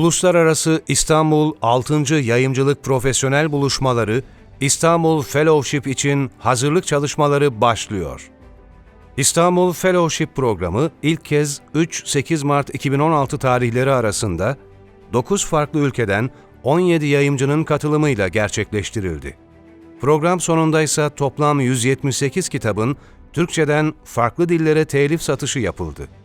Uluslararası İstanbul 6. Yayımcılık Profesyonel Buluşmaları İstanbul Fellowship için hazırlık çalışmaları başlıyor. İstanbul Fellowship programı ilk kez 3-8 Mart 2016 tarihleri arasında 9 farklı ülkeden 17 yayımcının katılımıyla gerçekleştirildi. Program sonunda ise toplam 178 kitabın Türkçeden farklı dillere telif satışı yapıldı.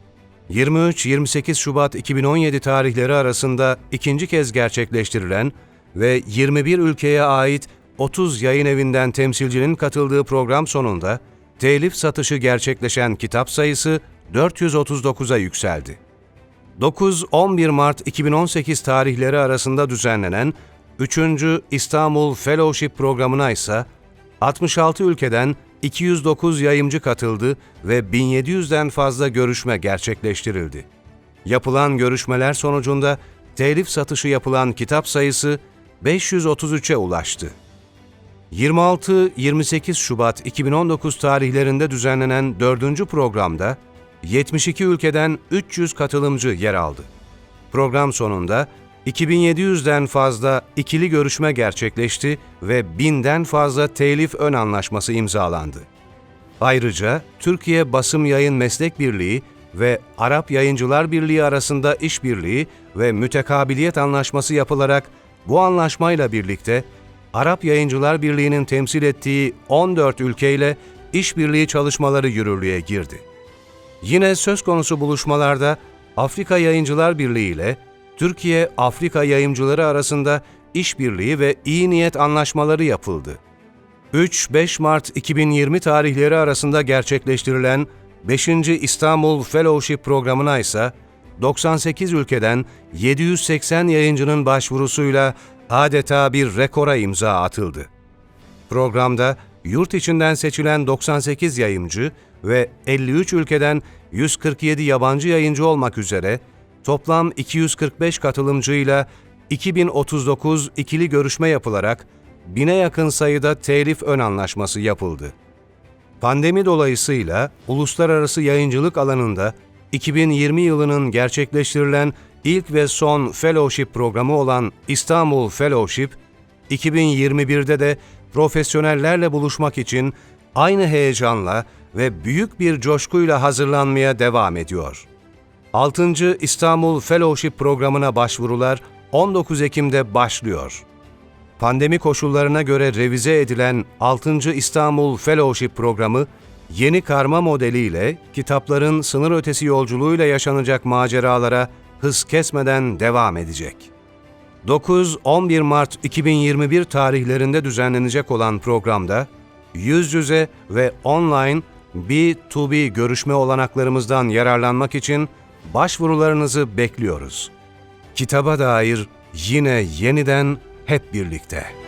23-28 Şubat 2017 tarihleri arasında ikinci kez gerçekleştirilen ve 21 ülkeye ait 30 yayın evinden temsilcinin katıldığı program sonunda telif satışı gerçekleşen kitap sayısı 439'a yükseldi. 9-11 Mart 2018 tarihleri arasında düzenlenen 3. İstanbul Fellowship programına ise 66 ülkeden 209 yayımcı katıldı ve 1700'den fazla görüşme gerçekleştirildi. Yapılan görüşmeler sonucunda telif satışı yapılan kitap sayısı 533'e ulaştı. 26-28 Şubat 2019 tarihlerinde düzenlenen 4. programda 72 ülkeden 300 katılımcı yer aldı. Program sonunda 2700'den fazla ikili görüşme gerçekleşti ve 1000'den fazla telif ön anlaşması imzalandı. Ayrıca Türkiye Basım Yayın Meslek Birliği ve Arap Yayıncılar Birliği arasında işbirliği ve mütekabiliyet anlaşması yapılarak bu anlaşmayla birlikte Arap Yayıncılar Birliği'nin temsil ettiği 14 ülkeyle işbirliği çalışmaları yürürlüğe girdi. Yine söz konusu buluşmalarda Afrika Yayıncılar Birliği ile Türkiye Afrika yayımcıları arasında işbirliği ve iyi niyet anlaşmaları yapıldı. 3-5 Mart 2020 tarihleri arasında gerçekleştirilen 5. İstanbul Fellowship programına ise 98 ülkeden 780 yayıncının başvurusuyla adeta bir rekora imza atıldı. Programda yurt içinden seçilen 98 yayımcı ve 53 ülkeden 147 yabancı yayıncı olmak üzere toplam 245 katılımcıyla 2039 ikili görüşme yapılarak bine yakın sayıda telif ön anlaşması yapıldı. Pandemi dolayısıyla uluslararası yayıncılık alanında 2020 yılının gerçekleştirilen ilk ve son fellowship programı olan İstanbul Fellowship, 2021'de de profesyonellerle buluşmak için aynı heyecanla ve büyük bir coşkuyla hazırlanmaya devam ediyor. 6. İstanbul Fellowship programına başvurular 19 Ekim'de başlıyor. Pandemi koşullarına göre revize edilen 6. İstanbul Fellowship programı, yeni karma modeliyle kitapların sınır ötesi yolculuğuyla yaşanacak maceralara hız kesmeden devam edecek. 9-11 Mart 2021 tarihlerinde düzenlenecek olan programda, yüz yüze ve online B2B görüşme olanaklarımızdan yararlanmak için başvurularınızı bekliyoruz. Kitaba dair yine yeniden hep birlikte.